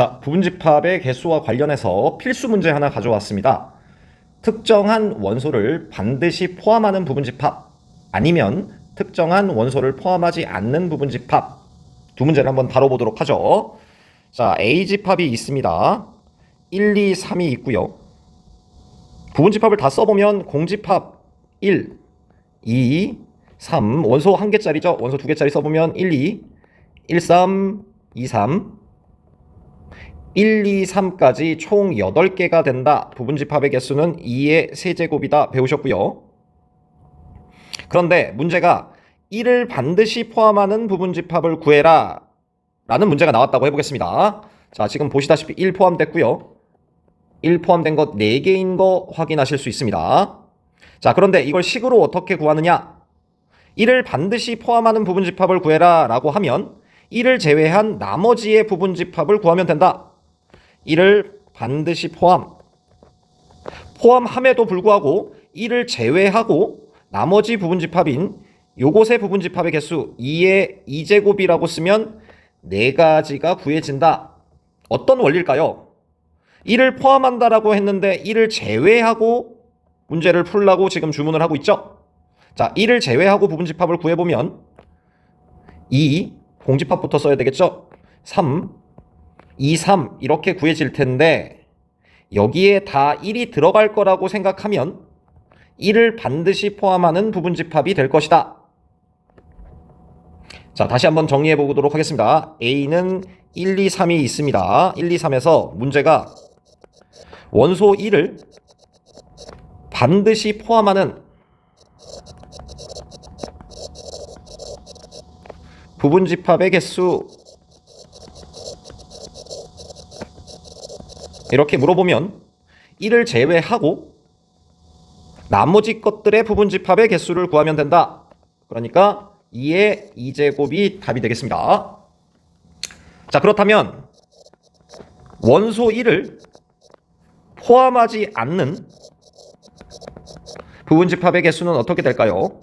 자, 부분집합의 개수와 관련해서 필수 문제 하나 가져왔습니다. 특정한 원소를 반드시 포함하는 부분집합 아니면 특정한 원소를 포함하지 않는 부분집합 두 문제를 한번 다뤄보도록 하죠. 자, A집합이 있습니다. 1, 2, 3이 있고요. 부분집합을 다 써보면 공집합 1, 2, 3 원소 한 개짜리죠. 원소 두 개짜리 써보면 1, 2, 1, 3, 2, 3 1, 2, 3까지 총 8개가 된다. 부분집합의 개수는 2의 세제곱이다. 배우셨고요. 그런데 문제가 1을 반드시 포함하는 부분집합을 구해라. 라는 문제가 나왔다고 해보겠습니다. 자, 지금 보시다시피 1 포함됐고요. 1 포함된 것 4개인 거 확인하실 수 있습니다. 자, 그런데 이걸 식으로 어떻게 구하느냐? 1을 반드시 포함하는 부분집합을 구해라 라고 하면 1을 제외한 나머지의 부분집합을 구하면 된다. 1을 반드시 포함. 포함함에도 불구하고 1을 제외하고 나머지 부분 집합인 요것의 부분 집합의 개수 2의 2제곱이라고 쓰면 네 가지가 구해진다. 어떤 원리일까요? 1을 포함한다라고 했는데 1을 제외하고 문제를 풀라고 지금 주문을 하고 있죠? 자, 1을 제외하고 부분 집합을 구해 보면 2, 공집합부터 써야 되겠죠? 3, 2, 3 이렇게 구해질 텐데 여기에 다 1이 들어갈 거라고 생각하면 1을 반드시 포함하는 부분집합이 될 것이다. 자, 다시 한번 정리해 보도록 하겠습니다. A는 1, 2, 3이 있습니다. 1, 2, 3에서 문제가 원소 1을 반드시 포함하는 부분집합의 개수 이렇게 물어보면 1을 제외하고 나머지 것들의 부분 집합의 개수를 구하면 된다. 그러니까 2의 2제곱이 답이 되겠습니다. 자, 그렇다면 원소 1을 포함하지 않는 부분 집합의 개수는 어떻게 될까요?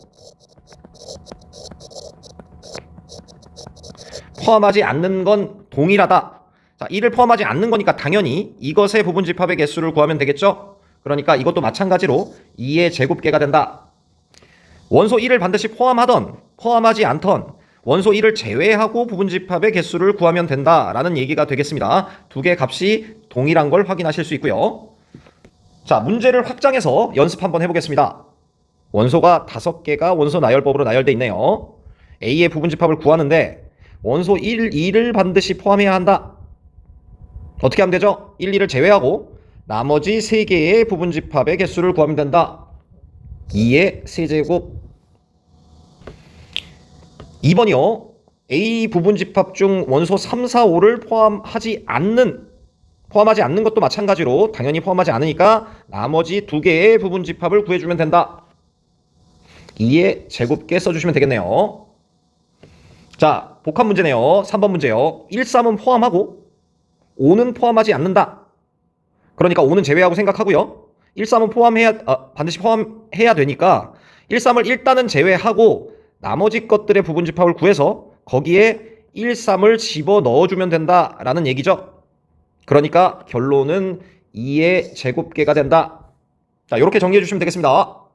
포함하지 않는 건 동일하다. 자, 1을 포함하지 않는 거니까 당연히 이것의 부분 집합의 개수를 구하면 되겠죠? 그러니까 이것도 마찬가지로 2의 제곱계가 된다. 원소 1을 반드시 포함하던 포함하지 않던 원소 1을 제외하고 부분 집합의 개수를 구하면 된다라는 얘기가 되겠습니다. 두 개 값이 동일한 걸 확인하실 수 있고요. 자, 문제를 확장해서 연습 한번 해보겠습니다. 원소가 다섯 개가 원소 나열법으로 나열돼 있네요. A의 부분 집합을 구하는데 원소 1, 2를 반드시 포함해야 한다. 어떻게 하면 되죠? 1, 2를 제외하고 나머지 3개의 부분 집합의 개수를 구하면 된다. 2의 세제곱 2번이요. A 부분 집합 중 원소 3, 4, 5를 포함하지 않는 포함하지 않는 것도 마찬가지로 당연히 포함하지 않으니까 나머지 두 개의 부분 집합을 구해주면 된다. 2의 제곱계 써주시면 되겠네요. 자, 복합 문제네요. 3번 문제요. 1, 3은 포함하고 5는 포함하지 않는다. 그러니까 5는 제외하고 생각하고요. 1, 3은 포함해야 아, 반드시 포함해야 되니까 1, 3을 일단은 제외하고 나머지 것들의 부분 집합을 구해서 거기에 1, 3을 집어 넣어주면 된다라는 얘기죠. 그러니까 결론은 2의 제곱계가 된다. 자, 이렇게 정리해 주시면 되겠습니다.